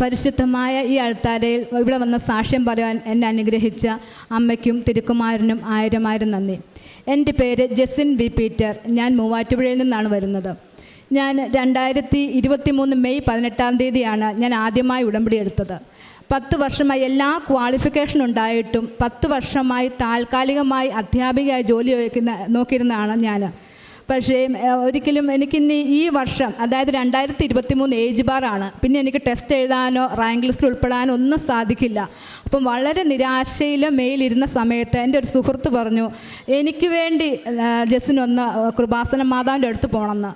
പരിശുദ്ധമായ ഈ അൾത്താരയിൽ ഇവിടെ വന്ന സാക്ഷ്യം പറയാൻ എന്നെ അനുഗ്രഹിച്ച അമ്മയ്ക്കും തിരുക്കുമാരനും ആയിരം ആയിരം നന്ദി. എന്റെ പേര് ജെസിൻ ബി പീറ്റർ. ഞാൻ മൂവാറ്റുപുഴയിൽ നിന്നാണ് വരുന്നത്. ഞാൻ രണ്ടായിരത്തി ഇരുപത്തി മൂന്ന് മെയ് പതിനെട്ടാം തീയതിയാണ് ഞാൻ ആദ്യമായി ഉടമ്പടി എടുത്തത്. പത്ത് വർഷമായി എല്ലാ ക്വാളിഫിക്കേഷൻ ഉണ്ടായിട്ടും പത്ത് വർഷമായി താൽക്കാലികമായി അധ്യാപികയായി ജോലി നോക്കിയിരുന്നതാണ് ഞാൻ. പക്ഷേ ഒരിക്കലും എനിക്കിന്ന് ഈ വർഷം അതായത് രണ്ടായിരത്തി ഇരുപത്തി മൂന്ന് ഏജ് ബാറാണ് പിന്നെ എനിക്ക് ടെസ്റ്റ് എഴുതാനോ റാങ്ക് ലിസ്റ്റിൽ ഉൾപ്പെടാനോ ഒന്നും സാധിക്കില്ല. അപ്പം വളരെ നിരാശയിൽ മേലിരുന്ന സമയത്ത് എന്റെ ഒരു സുഹൃത്ത് പറഞ്ഞു എനിക്ക് വേണ്ടി ജസ്സിനൊന്ന് കൃപാസന മാതാവിന്റെ അടുത്ത് പോകണമെന്ന്.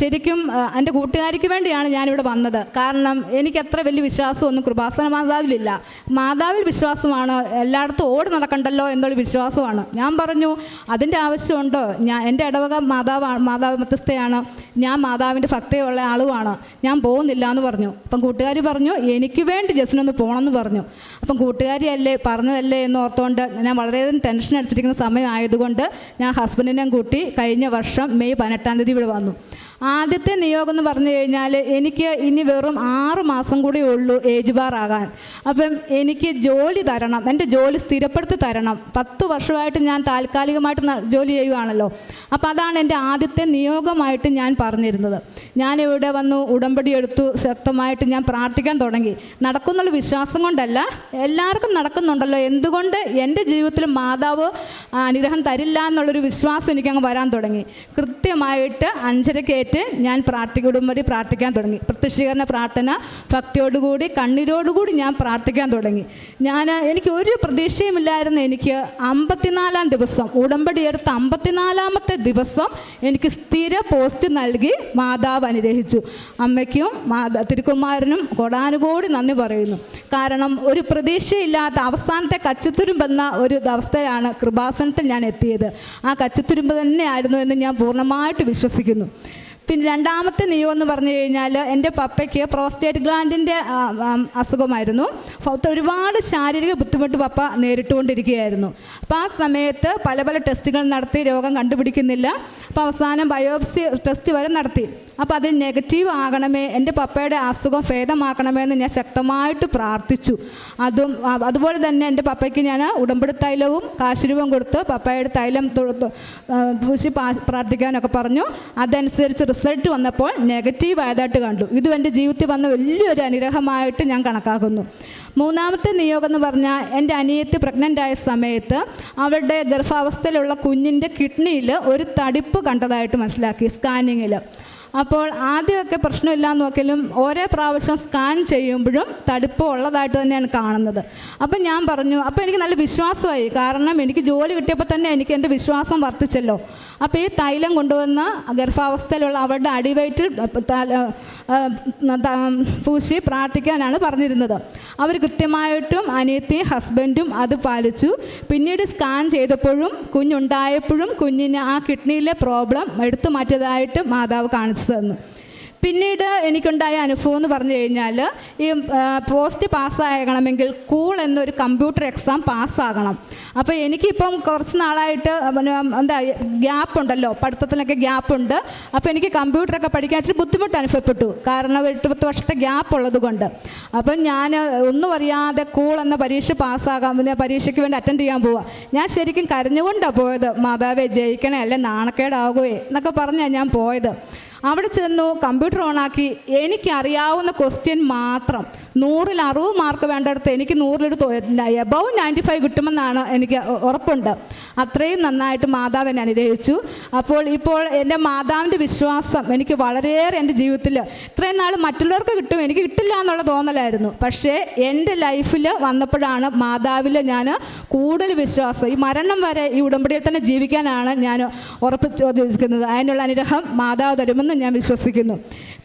ശരിക്കും എന്റെ കൂട്ടുകാരിക്ക് വേണ്ടിയാണ് ഞാനിവിടെ വന്നത്. കാരണം എനിക്ക് അത്ര വലിയ വിശ്വാസമൊന്നും കൃപാസന മാതാവിലില്ല. മാതാവിൽ വിശ്വാസമാണ് എല്ലായിടത്തും ഓടി നടക്കണ്ടല്ലോ എന്നുള്ള വിശ്വാസമാണ്. ഞാൻ പറഞ്ഞു അതിന്റെ ആവശ്യമുണ്ടോ? ഞാൻ എന്റെ ഇടവക മാതാവ് മാതാവ് മധ്യസ്ഥയാണ്. ഞാൻ മാതാവിന്റെ ഭക്തിയുള്ള ആളുമാണ്. ഞാൻ പോകുന്നില്ല എന്ന് പറഞ്ഞു. അപ്പം കൂട്ടുകാരി പറഞ്ഞു എനിക്ക് വേണ്ടി ജസ്റ്റിനൊന്ന് പോകണമെന്ന് പറഞ്ഞു. അപ്പം കൂട്ടുകാരിയല്ലേ പറഞ്ഞതല്ലേ എന്ന് ഓർത്തുകൊണ്ട് ഞാൻ വളരെയധികം ടെൻഷൻ അടിച്ചിരിക്കുന്ന സമയമായതുകൊണ്ട് ഞാൻ ഹസ്ബൻഡിനെയും കൂട്ടി കഴിഞ്ഞ വർഷം മെയ് പതിനെട്ടാം തീയതി ഇവിടെ വന്നു. ആദ്യത്തെ നിയോഗം എന്ന് പറഞ്ഞു കഴിഞ്ഞാൽ എനിക്ക് ഇനി വെറും ആറ് മാസം കൂടി ഉള്ളൂ ഏജ് ബാർ ആകാൻ. അപ്പം എനിക്ക് ജോലി തരണം എന്റെ ജോലി സ്ഥിരപ്പെടുത്തി തരണം. പത്ത് വർഷമായിട്ട് ഞാൻ താൽക്കാലികമായിട്ട് ജോലി ചെയ്യുകയാണല്ലോ അപ്പോൾ അതാണ് എന്റെ ആദ്യത്തെ നിയോഗമായിട്ട് ഞാൻ പറഞ്ഞിരുന്നത്. ഞാൻ ഇവിടെ വന്നു ഉടമ്പടി എടുത്തു ശക്തമായിട്ട് ഞാൻ പ്രാർത്ഥിക്കാൻ തുടങ്ങി. നടക്കുന്നുള്ള വിശ്വാസം കൊണ്ടല്ല എല്ലാവർക്കും നടക്കുന്നുണ്ടല്ലോ. എന്തുകൊണ്ട് എന്റെ ജീവിതത്തിൽ മാതാവ് അനുഗ്രഹം തരില്ല എന്നുള്ളൊരു വിശ്വാസം എനിക്കങ്ങ് വരാൻ തുടങ്ങി. കൃത്യമായിട്ട് അഞ്ചരക്കേറ്റ് ഞാൻ പ്രാർത്ഥിക്കുമ്പോൾ വഴി പ്രാർത്ഥിക്കാൻ തുടങ്ങി. പ്രത്യക്ഷീകരണ പ്രാർത്ഥന ഭക്തിയോടുകൂടി കണ്ണീരോടുകൂടി ഞാൻ പ്രാർത്ഥിക്കാൻ തുടങ്ങി. ഞാൻ എനിക്ക് ഒരു പ്രതീക്ഷയുമില്ലായിരുന്നു. എനിക്ക് അമ്പത്തിനാലാം ദിവസം ഉടമ്പടി എടുത്ത അമ്പത്തിനാലാമത്തെ ദിവസം എനിക്ക് സ്ഥിര പോസ്റ്റ് നൽകി മാതാവ് അനുഗ്രഹിച്ചു. അമ്മയ്ക്കും മാതാ തിരുക്കുമാരനും കൊടാനുകൂടി നന്ദി പറയുന്നു. കാരണം ഒരു പ്രതീക്ഷയില്ലാത്ത അവസാനത്തെ കച്ചത്തുരുമ്പെന്ന ഒരു അവസ്ഥയാണ് കൃപാസനത്തിൽ ഞാൻ എത്തിയത്. ആ കച്ചത്തുരുമ്പ് തന്നെയായിരുന്നു എന്ന് ഞാൻ പൂർണമായിട്ട് വിശ്വസിക്കുന്നു. പിന്നെ രണ്ടാമത്തെ നിയമം എന്ന് പറഞ്ഞു കഴിഞ്ഞാൽ എന്റെ പപ്പയ്ക്ക് പ്രോസ്റ്റേറ്റ് ഗ്ലാൻഡിന്റെ അസുഖമായിരുന്നു. ഒരുപാട് ശാരീരിക ബുദ്ധിമുട്ട് പപ്പ നേരിട്ടുകൊണ്ടിരിക്കുകയായിരുന്നു. അപ്പോൾ ആ സമയത്ത് പല പല ടെസ്റ്റുകൾ നടത്തി രോഗം കണ്ടുപിടിക്കുന്നില്ല. അപ്പോൾ അവസാനം ബയോപ്സി ടെസ്റ്റ് വരെ നടത്തി. അപ്പോൾ അതിൽ നെഗറ്റീവ് ആകണമേ എന്റെ പപ്പയുടെ അസുഖം ഭേദമാക്കണമേ എന്ന് ഞാൻ ശക്തമായിട്ട് പ്രാർത്ഥിച്ചു. അതും അതുപോലെ തന്നെ എന്റെ പപ്പയ്ക്ക് ഞാൻ ഉടമ്പടി തൈലവും കാശുരൂപം കൊടുത്ത് പപ്പയുടെ തൈലം പൂശി പ്രാർത്ഥിക്കാനൊക്കെ പറഞ്ഞു. അതനുസരിച്ച് റിസൾട്ട് വന്നപ്പോൾ നെഗറ്റീവ് ആയതായിട്ട് കണ്ടു. ഇതും എന്റെ ജീവിതത്തിൽ വന്ന വലിയൊരു അനുഗ്രഹമായിട്ട് ഞാൻ കണക്കാക്കുന്നു. മൂന്നാമത്തെ നിയോഗം എന്ന് പറഞ്ഞാൽ എന്റെ അനിയത്തി പ്രഗ്നന്റ് ആയ സമയത്ത് അവളുടെ ഗർഭാവസ്ഥയിലുള്ള കുഞ്ഞിന്റെ കിഡ്നിയിൽ ഒരു തടിപ്പ് കണ്ടതായിട്ട് മനസ്സിലാക്കി സ്കാനിങ്ങിൽ അപ്പോൾ ആദ്യമൊക്കെ പ്രശ്നമില്ല എന്ന് നോക്കിയാലും ഓരോ പ്രാവശ്യം സ്കാൻ ചെയ്യുമ്പോഴും തടുപ്പ് ഉള്ളതായിട്ട് തന്നെയാണ് കാണുന്നത്. അപ്പം ഞാൻ പറഞ്ഞു അപ്പോൾ എനിക്ക് നല്ല വിശ്വാസമായി. കാരണം എനിക്ക് ജോലി കിട്ടിയപ്പോൾ തന്നെ എനിക്ക് എന്റെ വിശ്വാസം വർദ്ധിച്ചല്ലോ. അപ്പോൾ ഈ തൈലം കൊണ്ടുവന്ന് ഗർഭാവസ്ഥയിലുള്ള ആ, ത- പൂശി പ്രാർത്ഥിക്കാനാണ് പറഞ്ഞിരുന്നത്. അവർ കൃത്യമായിട്ടും അനിയത്തിയും ഹസ്ബൻഡും അത് പാലിച്ചു. പിന്നീട് സ്കാൻ ചെയ്തപ്പോഴും കുഞ്ഞുണ്ടായപ്പോഴും കുഞ്ഞിന് ആ കിഡ്നിയിലെ പ്രോബ്ലം എടുത്തു മാറ്റിയതായിട്ട് മാതാവ് കാണിച്ചു. തന്നു പിന്നീട് എനിക്കുണ്ടായ അനുഭവം എന്ന് പറഞ്ഞു കഴിഞ്ഞാൽ ഈ പോസ്റ്റ് പാസ്സാകണമെങ്കിൽ കൂൾ എന്നൊരു കമ്പ്യൂട്ടർ എക്സാം പാസ്സാകണം. അപ്പോൾ എനിക്കിപ്പം കുറച്ച് നാളായിട്ട് എന്താ ഗ്യാപ്പ് ഉണ്ടല്ലോ പഠിത്തത്തിനൊക്കെ ഗ്യാപ്പ് ഉണ്ട്. അപ്പോൾ എനിക്ക് കമ്പ്യൂട്ടറൊക്കെ പഠിക്കാൻ ഇച്ചിരി ബുദ്ധിമുട്ട് അനുഭവപ്പെട്ടു. കാരണം എട്ട് പത്ത് വർഷത്തെ ഗ്യാപ്പ് ഉള്ളത് കൊണ്ട്. അപ്പം ഞാൻ ഒന്നും അറിയാതെ കൂൾ എന്ന പരീക്ഷ പാസ്സാകാൻ പിന്നെ പരീക്ഷയ്ക്ക് വേണ്ടി അറ്റൻഡ് ചെയ്യാൻ പോവുക ഞാൻ ശരിക്കും കരഞ്ഞുകൊണ്ടാണ് പോയത്. മാതാവേ ജയിക്കണേ അല്ലെ നാണക്കേടാകുകയെ എന്നൊക്കെ പറഞ്ഞാണ് ഞാൻ പോയത്. അവിടെ ചെന്നു കമ്പ്യൂട്ടർ ഓണാക്കി എനിക്കറിയാവുന്ന ക്വസ്റ്റ്യൻ മാത്രം. നൂറിൽ അറുപത് മാർക്ക് വേണ്ടടുത്ത് എനിക്ക് നൂറിലൊരു എബവ് നയന്റി ഫൈവ് കിട്ടുമെന്നാണ് എനിക്ക് ഉറപ്പുണ്ട്. അത്രയും നന്നായിട്ട് മാതാവ് എന്നെ അനുഗ്രഹിച്ചു. അപ്പോൾ ഇപ്പോൾ എന്റെ മാതാവിന്റെ വിശ്വാസം എനിക്ക് വളരെയേറെ എന്റെ ജീവിതത്തിൽ ഇത്രയും നാൾ മറ്റുള്ളവർക്ക് കിട്ടും എനിക്ക് കിട്ടില്ല എന്നുള്ള തോന്നലായിരുന്നു. പക്ഷേ എന്റെ ലൈഫിൽ വന്നപ്പോഴാണ് മാതാവിൽ ഞാൻ കൂടുതൽ വിശ്വാസം. ഈ മരണം വരെ ഈ ഉടമ്പടിയിൽ തന്നെ ജീവിക്കാനാണ് ഞാൻ ഉറപ്പിച്ച് ചോദിക്കുന്നത് അതിനുള്ള അനുഗ്രഹം മാതാവ് തരുമെന്ന് ഞാൻ വിശ്വസിക്കുന്നു.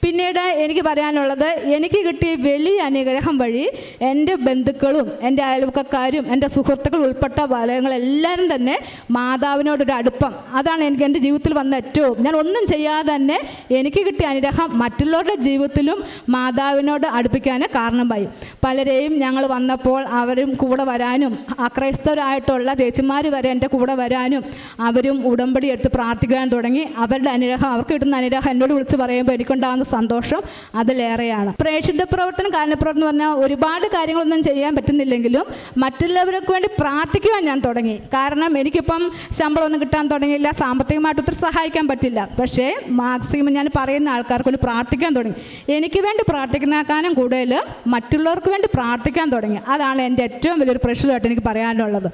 പിന്നീട് എനിക്ക് പറയാനുള്ളത് എനിക്ക് കിട്ടിയ വലിയ അനുഗ്രഹം വഴി എന്റെ ബന്ധുക്കളും എന്റെ അയൽവക്കക്കാരും എന്റെ സുഹൃത്തുക്കൾ ഉൾപ്പെട്ട വലയങ്ങളെല്ലാവരും തന്നെ മാതാവിനോടൊരു അടുപ്പം. അതാണ് എനിക്ക് എന്റെ ജീവിതത്തിൽ വന്ന ഏറ്റവും ഞാൻ ഒന്നും ചെയ്യാതെ തന്നെ എനിക്ക് കിട്ടിയ അനുഗ്രഹം മറ്റുള്ളവരുടെ ജീവിതത്തിലും മാതാവിനോട് അടുപ്പിക്കാൻ കാരണമായി പലരെയും ഞങ്ങൾ വന്നപ്പോൾ അവരും കൂടെ വരാനും അക്രൈസ്തവരായിട്ടുള്ള ചേച്ചിമാർ വരെ എന്റെ കൂടെ വരാനും അവരും ഉടമ്പടി എടുത്ത് പ്രാർത്ഥിക്കാൻ തുടങ്ങി. അവരുടെ അനുഗ്രഹം അവർക്ക് കിട്ടുന്ന അനുഗ്രഹം എന്നോട് വിളിച്ച് പറയുമ്പോൾ എനിക്കുണ്ടാകുന്ന സന്തോഷം അതിലേറെയാണ്. പ്രേക്ഷിത പ്രവർത്തനം കാരണം പ്രവർത്തനം എന്ന് പറഞ്ഞാൽ ഒരുപാട് കാര്യങ്ങളൊന്നും ചെയ്യാൻ പറ്റുന്നില്ലെങ്കിലും മറ്റുള്ളവർക്ക് വേണ്ടി പ്രാർത്ഥിക്കുവാൻ ഞാൻ തുടങ്ങി. കാരണം എനിക്കിപ്പം ശമ്പളമൊന്നും കിട്ടാൻ തുടങ്ങിയില്ല സാമ്പത്തികമായിട്ട് ഒത്തിരി സഹായിക്കാൻ പറ്റില്ല. പക്ഷേ മാക്സിമം ഞാൻ പറയുന്ന ആൾക്കാർക്ക് വേണ്ടി പ്രാർത്ഥിക്കാൻ തുടങ്ങി. എനിക്ക് വേണ്ടി പ്രാർത്ഥിക്കുന്നേക്കാനും കൂടുതൽ മറ്റുള്ളവർക്ക് വേണ്ടി പ്രാർത്ഥിക്കാൻ തുടങ്ങി. അതാണ് എന്റെ ഏറ്റവും വലിയൊരു പ്രശ്നമായിട്ട് എനിക്ക് പറയാനുള്ളത്.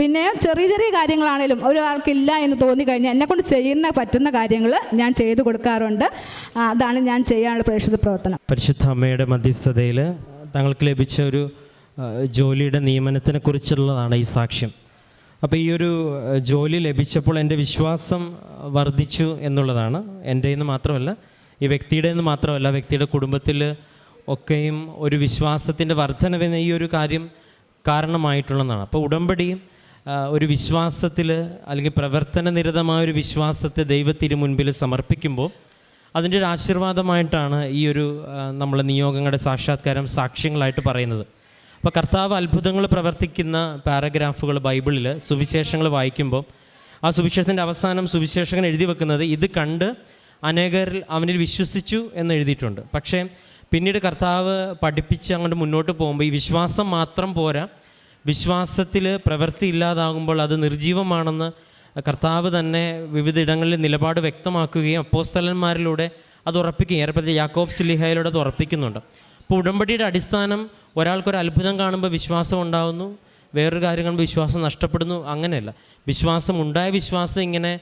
പിന്നെ ചെറിയ ചെറിയ കാര്യങ്ങളാണേലും ഒരാൾക്കില്ല എന്ന് തോന്നി തോന്നിക്കഴിഞ്ഞാൽ എന്നെക്കൊണ്ട് ചെയ്യുന്ന പറ്റുന്ന കാര്യങ്ങൾ ഞാൻ ചെയ്തു കൊടുക്കാറുണ്ട്. അതാണ് ഞാൻ ചെയ്യാനുള്ള പ്രേക്ഷിത പ്രവർത്തനം. പരിശുദ്ധ അമ്മയുടെ മധ്യസ്ഥതയിൽ തങ്ങൾക്ക് ലഭിച്ച ഒരു ജോലിയുടെ നിയമനത്തിനെ കുറിച്ചുള്ളതാണ് ഈ സാക്ഷ്യം. അപ്പോൾ ഈ ഒരു ജോലി ലഭിച്ചപ്പോൾ എന്റെ വിശ്വാസം വർദ്ധിച്ചു എന്നുള്ളതാണ്. എന്റെ എന്ന് മാത്രമല്ല ഈ വ്യക്തിയുടെ എന്ന് മാത്രമല്ല വ്യക്തിയുടെ കുടുംബത്തിൽ ഒക്കെയും ഒരു വിശ്വാസത്തിന്റെ വർധനവിന് ഈ ഒരു കാര്യം കാരണമായിട്ടുള്ളതാണ്. അപ്പോൾ ഉടമ്പടി ഒരു വിശ്വാസത്തിൽ അല്ലെങ്കിൽ പ്രവർത്തന നിരതമായ ഒരു വിശ്വാസത്തെ ദൈവത്തിന് മുൻപിൽ സമർപ്പിക്കുമ്പോൾ അതിന്റെ ഒരു ആശീർവാദമായിട്ടാണ് ഈ ഒരു നമ്മൾ നിയോഗങ്ങളുടെ സാക്ഷാത്കാരം സാക്ഷ്യങ്ങളായിട്ട് പറയുന്നത്. അപ്പോൾ കർത്താവ് അത്ഭുതങ്ങൾ പ്രവർത്തിക്കുന്ന പാരഗ്രാഫുകൾ ബൈബിളിൽ സുവിശേഷങ്ങൾ വായിക്കുമ്പോൾ ആ സുവിശേഷത്തിന്റെ അവസാനം സുവിശേഷകൻ എഴുതി വെക്കുന്നത് ഇത് കണ്ട് അനേകർ അവനിൽ വിശ്വസിച്ചു എന്ന് എഴുതിയിട്ടുണ്ട്. പക്ഷേ പിന്നീട് കർത്താവ് പഠിപ്പിച്ച് അങ്ങോട്ട് മുന്നോട്ട് പോകുമ്പോൾ ഈ വിശ്വാസം മാത്രം പോരാ വിശ്വാസത്തിൽ പ്രവൃത്തി ഇല്ലാതാകുമ്പോൾ അത് നിർജീവമാണെന്ന് കർത്താവ് തന്നെ വിവിധ ഇടങ്ങളിൽ നിലപാട് വ്യക്തമാക്കുകയും അപ്പോസ്തലന്മാരിലൂടെ അത് ഉറപ്പിക്കുകയും. ഏറെപ്പറ്റി യാക്കോബ് സിലിഹയിലൂടെ അത് ഉറപ്പിക്കുന്നുണ്ട്. അപ്പോൾ ഉടമ്പടിയുടെ അടിസ്ഥാനം ഒരാൾക്കൊരു അത്ഭുതം കാണുമ്പോൾ വിശ്വാസം ഉണ്ടാകുന്നു വേറൊരു കാര്യം കാണുമ്പോൾ വിശ്വാസം നഷ്ടപ്പെടുന്നു. അങ്ങനെയല്ല. വിശ്വാസം ഉണ്ടായ വിശ്വാസം ഇങ്ങനെ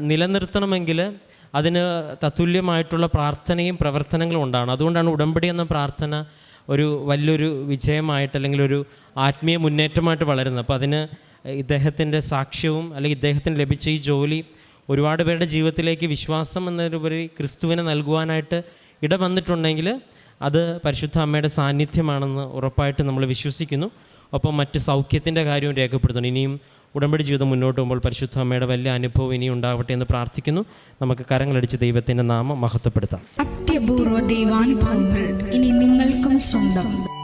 നിലനിർത്തണമെങ്കിൽ അതിന് തത്തുല്യമായിട്ടുള്ള പ്രാർത്ഥനയും പ്രവർത്തനങ്ങളും ഉണ്ടാകണം അതുകൊണ്ടാണ് ഉടമ്പടി എന്ന പ്രാർത്ഥന ഒരു വലിയൊരു വിജയമായിട്ട് അല്ലെങ്കിൽ ഒരു ആത്മീയ മുന്നേറ്റമായിട്ട് വളരുന്നത്. അപ്പോൾ അതിന് ഇദ്ദേഹത്തിന്റെ സാക്ഷ്യവും അല്ലെങ്കിൽ ഇദ്ദേഹത്തിന് ലഭിച്ച ഈ ജോലി ഒരുപാട് പേരുടെ ജീവിതത്തിലേക്ക് വിശ്വാസം എന്നതിലുപരി ക്രിസ്തുവിനെ നൽകുവാനായിട്ട് ഇട വന്നിട്ടുണ്ടെങ്കിൽ അത് പരിശുദ്ധ അമ്മയുടെ സാന്നിധ്യമാണെന്ന് ഉറപ്പായിട്ട് നമ്മൾ വിശ്വസിക്കുന്നു. ഒപ്പം മറ്റ് സൗഖ്യത്തിന്റെ കാര്യവും രേഖപ്പെടുത്തുന്നു. ഇനിയും ഉടമ്പടി ജീവിതം മുന്നോട്ട് പോകുമ്പോൾ പരിശുദ്ധ അമ്മയുടെ വലിയ അനുഭവം ഇനിയും ഉണ്ടാവട്ടെ എന്ന് പ്രാർത്ഥിക്കുന്നു. നമുക്ക് കരങ്ങളടിച്ച് ദൈവത്തിന്റെ നാമം മഹത്വപ്പെടുത്താം. അത്യപൂർവ ദൈവാനുഭവങ്ങൾ ഇനി നിങ്ങൾക്കും സ്വന്തം.